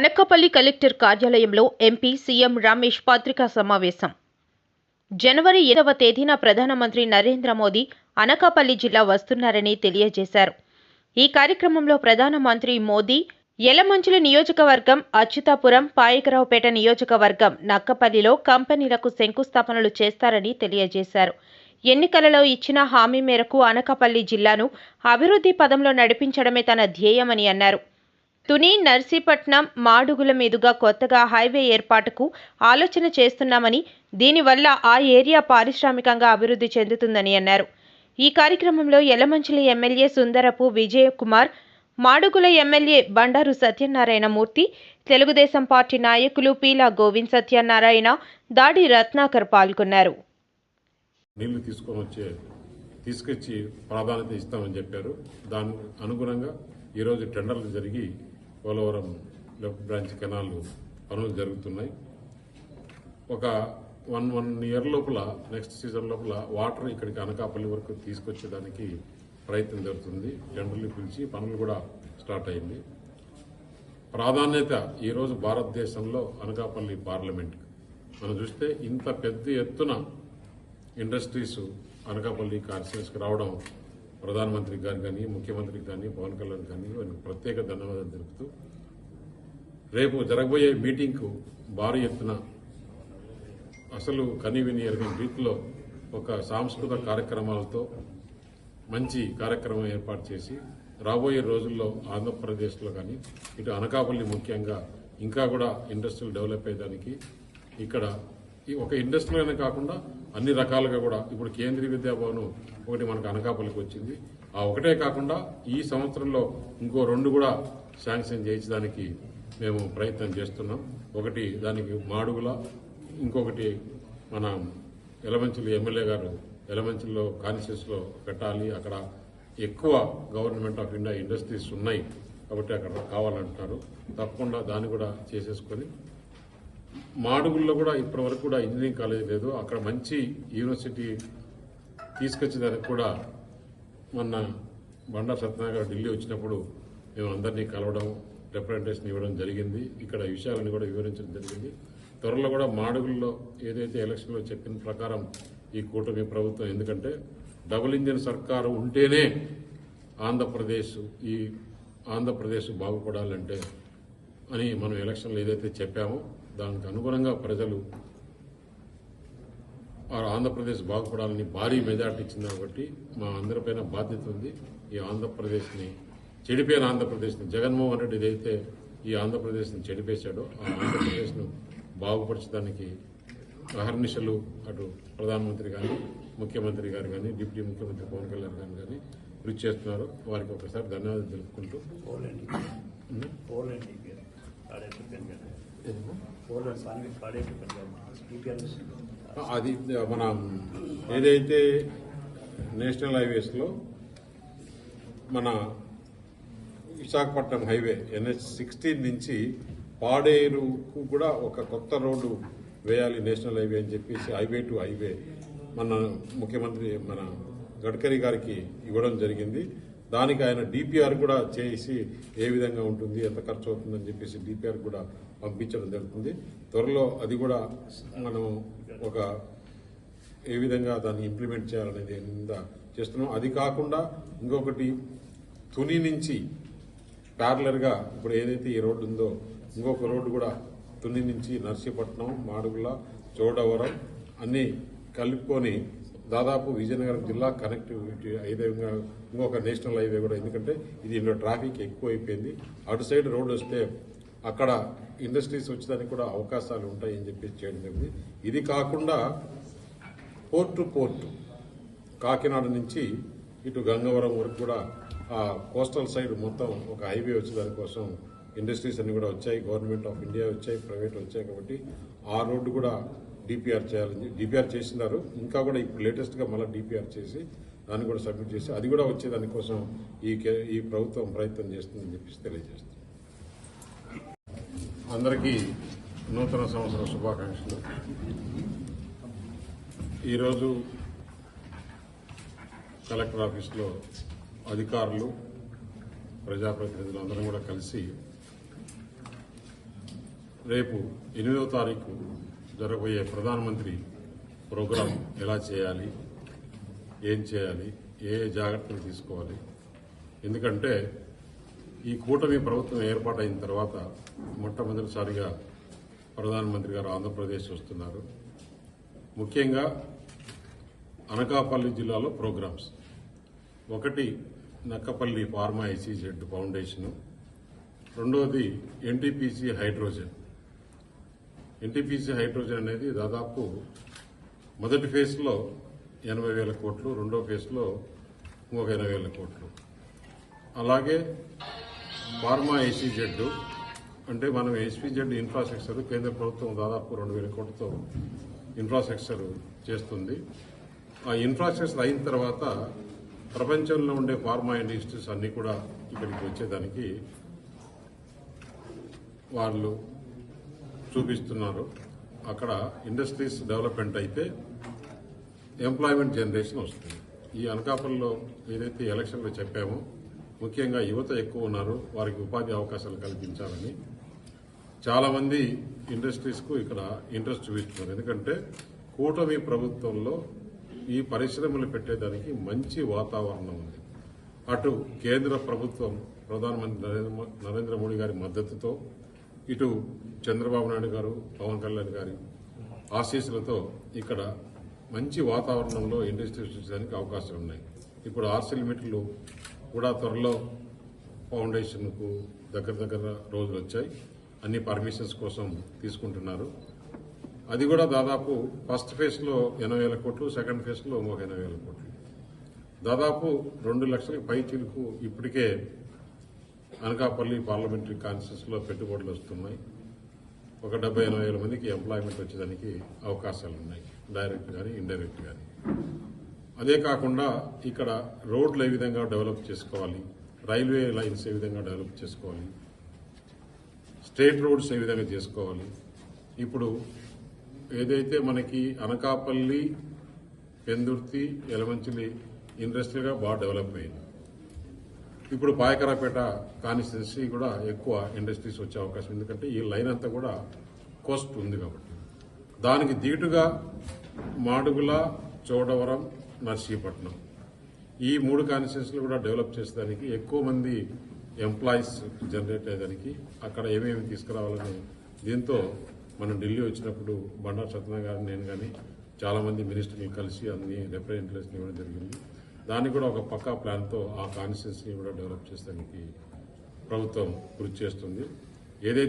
Anakapalli collector కార్యాలయంలో MP CM Ramesh పత్రికా సమావేశం. జనవరి ఏడవ తేదీన ప్రధానమంత్రి నరేంద్ర మోదీ అనకాపల్లి జిల్లా వస్తున్నారని తెలియజేశారు. ఈ కార్యక్రమంలో ప్రధానమంత్రి మోదీ యలమంచిలి నియోజకవర్గం అచ్యుతాపురం పాయకరావుపేట నియోజకవర్గం నక్కపల్లిలో కంపెనీలకు శంకుస్థాపనలు చేస్తారని తెలియజేశారు. ఎన్నికలలో ఇచ్చిన హామీ మేరకు అనకాపల్లి జిల్లాను అభివృద్ధి పదంలో నడిపించడమే తన ధ్యేయమని అన్నారు. తుని నర్సీపట్నం మాడుగుల మీదుగా కొత్తగా హైవే ఏర్పాటుకు ఆలోచన చేస్తున్నామని దీనివల్ల ఆ ఏరియా పారిశ్రామికంగా అభివృద్ధి చెందుతుందని అన్నారు. ఈ కార్యక్రమంలో Yalamanchili MLA Sundarapu Vijayakumar Madugula MLA Bandaru Satyanarayana Murthy Telugu Desam party నాయకులు పీలా గోవింద్ సత్యనారాయణ దాడి రత్నాకర్ పాల్గొన్నారు. నీళ్ళు తీసుకొని వచ్చే తీసుకొచ్చి ప్రాధాన్యత ఇస్తామని చెప్పారు. దాని అనుగుణంగా ఈరోజు టెండర్లు జరిగి పోలవరం లెఫ్ట్ బ్రాంచ్ కెనాల్ పనులు జరుగుతున్నాయి. ఒక వన్ వన్ ఇయర్ లోపల నెక్స్ట్ సీజన్ లోపల వాటర్ ఇక్కడికి అనకాపల్లి వరకు తీసుకొచ్చేదానికి ప్రయత్నం జరుగుతుంది. టెండర్లు పిలిచి పనులు కూడా స్టార్ట్ అయింది. ప్రాధాన్యత ఈరోజు భారతదేశంలో అనకాపల్లి పార్లమెంట్. మనం చూస్తే ఇంత పెద్ద ఎత్తున ఇండస్ట్రీస్ అనకాపల్లి కాన్స్టిట్యూన్స్కి రావడం ప్రధానమంత్రి గారు కానీ ముఖ్యమంత్రికి కానీ పవన్ కళ్యాణ్ కానీ వారికి ప్రత్యేక ధన్యవాదాలు తెలుపుతూ రేపు జరగబోయే మీటింగ్కు భారీ ఎత్తున అసలు కనివిని ఎరగని రీతిలో ఒక సాంస్కృతిక కార్యక్రమాలతో మంచి కార్యక్రమం ఏర్పాటు చేసి రాబోయే రోజుల్లో ఆంధ్రప్రదేశ్లో కానీ ఇటు అనకాపల్లి ముఖ్యంగా ఇంకా కూడా ఇండస్ట్రీలు డెవలప్ అయ్యేదానికి ఇక్కడ ఈ ఒక ఇండస్ట్రీలోనే కాకుండా అన్ని రకాలుగా కూడా ఇప్పుడు కేంద్రీయ విద్యాభవనం ఒకటి మనకు అనకాపల్లికి వచ్చింది. ఆ ఒకటే కాకుండా ఈ సంవత్సరంలో ఇంకో రెండు కూడా శాంక్షన్ చేయించడానికి మేము ప్రయత్నం చేస్తున్నాం. ఒకటి దానికి మాడుగుల ఇంకొకటి మన ఎలమంచులు ఎమ్మెల్యే గారు ఎలమంచుల్లో కాన్షియస్లో పెట్టాలి అక్కడ ఎక్కువ గవర్నమెంట్ ఆఫ్ ఇండియా ఇండస్ట్రీస్ ఉన్నాయి కాబట్టి అక్కడ కావాలంటున్నారు. తప్పకుండా దాన్ని కూడా చేసేసుకొని మాడుగుల్లో కూడా ఇప్పటి వరకు కూడా ఇంజనీరింగ్ కాలేజ్ లేదు. అక్కడ మంచి యూనివర్సిటీ తీసుకొచ్చేదానికి కూడా మొన్న బండా సత్యనారాయణ ఢిల్లీ వచ్చినప్పుడు మేము అందరినీ కలవడం రిప్రజెంటేషన్ ఇవ్వడం జరిగింది. ఇక్కడ విషయాలను కూడా వివరించడం జరిగింది. త్వరలో కూడా మాడుగుల్లో ఏదైతే ఎలక్షన్లో చెప్పిన ప్రకారం ఈ కూటమి ప్రభుత్వం ఎందుకంటే డబుల్ ఇంజిన్ సర్కారు ఉంటేనే ఆంధ్రప్రదేశ్ ఈ ఆంధ్రప్రదేశ్ బాగుపడాలంటే అని మనం ఎలక్షన్లో ఏదైతే చెప్పామో దానికి అనుగుణంగా ప్రజలు ఆంధ్రప్రదేశ్ బాగుపడాలని భారీ మెజార్టీ ఇచ్చింది కాబట్టి మా అందరిపైన బాధ్యత ఉంది. ఈ ఆంధ్రప్రదేశ్ని చెడిపోయిన ఆంధ్రప్రదేశ్ని జగన్మోహన్ రెడ్డి ఏదైతే ఈ ఆంధ్రప్రదేశ్ని చెడిపేశాడో ఆ ఆంధ్రప్రదేశ్ను బాగుపరచడానికి అహర్నిశలు అటు ప్రధానమంత్రి కానీ ముఖ్యమంత్రి గారు కానీ డిప్యూటీ ముఖ్యమంత్రి పవన్ కళ్యాణ్ గారు కానీ కృషి చేస్తున్నారు. వారికి ఒకసారి ధన్యవాదాలు తెలుపుకుంటూ. అది మన ఏదైతే నేషనల్ హైవేస్లో మన విశాఖపట్నం హైవే ఎన్హెచ్ సిక్స్టీన్ నుంచి పాడేరుకు కూడా ఒక కొత్త రోడ్డు వేయాలి నేషనల్ హైవే అని చెప్పేసి హైవే టు హైవే మన ముఖ్యమంత్రి మన గడ్కరీ గారికి ఇవ్వడం జరిగింది. దానికి ఆయన డిపిఆర్ కూడా చేసి ఏ విధంగా ఉంటుంది ఎంత ఖర్చు అవుతుందని చెప్పేసి డిపిఆర్ కూడా పంపించడం జరుగుతుంది. త్వరలో అది కూడా మనం ఒక ఏ విధంగా దాన్ని ఇంప్లిమెంట్ చేయాలనేది మీద చేస్తున్నాం. అది కాకుండా ఇంకొకటి తుని నుంచి ప్యారలర్గా ఇప్పుడు ఏదైతే ఈ రోడ్డు ఉందో ఇంకొక రోడ్డు కూడా తుని నుంచి నర్సీపట్నం మాడుగుల చోడవరం అన్నీ కలుపుకొని దాదాపు విజయనగరం జిల్లా కనెక్టివిటీ అయ్యే విధంగా ఇంకొక నేషనల్ హైవే కూడా. ఎందుకంటే ఇది ఇందులో ట్రాఫిక్ ఎక్కువ అయిపోయింది అటు సైడ్ రోడ్డు వస్తే అక్కడ ఇండస్ట్రీస్ వచ్చేదానికి కూడా అవకాశాలు ఉంటాయని చెప్పేసి చేయడం జరిగింది. ఇది కాకుండా పోర్ట్ టు పోర్ట్ కాకినాడ నుంచి ఇటు గంగవరం వరకు కూడా ఆ కోస్టల్ సైడ్ మొత్తం ఒక హైవే వచ్చే దానికోసం ఇండస్ట్రీస్ అన్ని కూడా వచ్చాయి. గవర్నమెంట్ ఆఫ్ ఇండియా వచ్చాయి ప్రైవేట్ వచ్చాయి కాబట్టి ఆ రోడ్డు కూడా డిపిఆర్ చేయాలని డిపిఆర్ చేసినారు. ఇంకా కూడా ఇప్పుడు లేటెస్ట్గా మళ్ళీ డిపిఆర్ చేసి దాన్ని కూడా సబ్మిట్ చేసి అది కూడా వచ్చే దానికోసం ఈ కే- ఈ ప్రభుత్వం ప్రయత్నం చేస్తుందని చెప్పేసి తెలియజేస్తుంది అందరికీ నూతన సంవత్సర శుభాకాంక్షలు. ఈరోజు కలెక్టర్ ఆఫీస్లో అధికారులు ప్రజాప్రతినిధులు అందరం కూడా కలిసి రేపు ఎనిమిదవ తారీఖు జరగబోయే ప్రధానమంత్రి ప్రోగ్రాం ఎలా చేయాలి ఏం చేయాలి ఏ ఏ జాగ్రత్తలు తీసుకోవాలి. ఎందుకంటే ఈ కూటమి ప్రభుత్వం ఏర్పాటైన తర్వాత మొట్టమొదటిసారిగా ప్రధానమంత్రి గారు ఆంధ్రప్రదేశ్ వస్తున్నారు. ముఖ్యంగా అనకాపల్లి జిల్లాలో ప్రోగ్రామ్స్. ఒకటి నక్కపల్లి ఫార్మా ఐసీజెడ్ ఫౌండేషన్. రెండవది ఎన్టీపీసీ హైడ్రోజన్. ఎన్టీపీసీ హైడ్రోజన్ అనేది దాదాపు మొదటి ఫేజ్లో ఎనభై వేల కోట్లు రెండో ఫేజ్లో ఇంకొక ఎనభై వేల కోట్లు. అలాగే ఫార్మా ఐసీజెడ్ అంటే మనం ఎస్పీజెడ్ ఇన్ఫ్రాస్ట్రక్చర్ కేంద్ర ప్రభుత్వం దాదాపు రెండు వేల కోట్లతో ఇన్ఫ్రాస్ట్రక్చర్ చేస్తుంది. ఆ ఇన్ఫ్రాస్ట్రక్చర్ అయిన తర్వాత ప్రపంచంలో ఉండే ఫార్మా ఇండస్ట్రీస్ అన్నీ కూడా ఇక్కడికి వచ్చేదానికి వాళ్ళు చూపిస్తున్నారు. అక్కడ ఇండస్ట్రీస్ డెవలప్మెంట్ అయితే ఎంప్లాయ్మెంట్ జనరేషన్ వస్తుంది. ఈ అనకాపల్లిలో ఏదైతే ఎలక్షన్లో చెప్పామో ముఖ్యంగా యువత ఎక్కువ ఉన్నారు వారికి ఉపాధి అవకాశాలు కల్పించాలని. చాలామంది ఇండస్ట్రీస్కు ఇక్కడ ఇంట్రెస్ట్ చూపిస్తున్నారు ఎందుకంటే కూటమి ప్రభుత్వంలో ఈ పరిశ్రమలు పెట్టేదానికి మంచి వాతావరణం ఉంది. అటు కేంద్ర ప్రభుత్వం ప్రధానమంత్రి నరేంద్ర నరేంద్ర మోడీ గారి మద్దతుతో ఇటు చంద్రబాబు నాయుడు గారు పవన్ కళ్యాణ్ గారి ఆశీస్సులతో ఇక్కడ మంచి వాతావరణంలో ఇండస్ట్రీస్ వచ్చేదానికి అవకాశాలు ఉన్నాయి ఇప్పుడు ఆర్సిల్ మీటర్లు కూడా త్వరలో ఫౌండేషన్కు దగ్గర దగ్గర రోజులు వచ్చాయి. అన్ని పర్మిషన్స్ కోసం తీసుకుంటున్నారు. అది కూడా దాదాపు ఫస్ట్ ఫేజ్లో ఎనభై వేల కోట్లు సెకండ్ ఫేజ్లో ఒక ఎనభై వేల కోట్లు. దాదాపు రెండు లక్షల పై చిలుకు ఇప్పటికే అనకాపల్లి పార్లమెంటరీ కాన్స్టిట్యూన్సీలో పెట్టుబడులు వస్తున్నాయి. ఒక డెబ్బై ఎనభై వేల మందికి ఎంప్లాయ్మెంట్ వచ్చేదానికి అవకాశాలు ఉన్నాయి డైరెక్ట్ కానీ ఇండైరెక్ట్ కానీ అదే కాకుండా ఇక్కడ రోడ్లు ఏ విధంగా డెవలప్ చేసుకోవాలి రైల్వే లైన్స్ ఏ విధంగా డెవలప్ చేసుకోవాలి స్టేట్ రోడ్స్ ఏ విధంగా చేసుకోవాలి. ఇప్పుడు ఏదైతే మనకి అనకాపల్లి పెందుర్తి ఎలమంచిలి ఇండస్ట్రీగా బాగా డెవలప్ అయింది ఇప్పుడు పాయకరాపేట కాన్స్టిట్యున్సీ కూడా ఎక్కువ ఇండస్ట్రీస్ వచ్చే అవకాశం ఎందుకంటే ఈ లైన్ అంతా కూడా కోస్ట్ ఉంది కాబట్టి. దానికి దీటుగా మాడుగుల చోడవరం నర్సీపట్నం ఈ మూడు కాన్స్టిట్యున్సీలు కూడా డెవలప్ చేసేదానికి ఎక్కువ మంది ఎంప్లాయీస్ జనరేట్ అయ్యేదానికి అక్కడ ఏమేమి తీసుకురావాలని దీంతో మనం ఢిల్లీ వచ్చినప్పుడు బండారు సత్యనారాయణ గారు నేను కానీ చాలామంది మినిస్టర్లు కలిసి అన్ని రిప్రజెంటేషన్ ఇవ్వడం జరిగింది. దానికి కూడా ఒక పక్కా ప్లాన్తో ఆ కాన్స్టిట్యూన్సీని కూడా డెవలప్ చేసేదానికి ప్రభుత్వం కృషి చేస్తుంది. ఏదైతే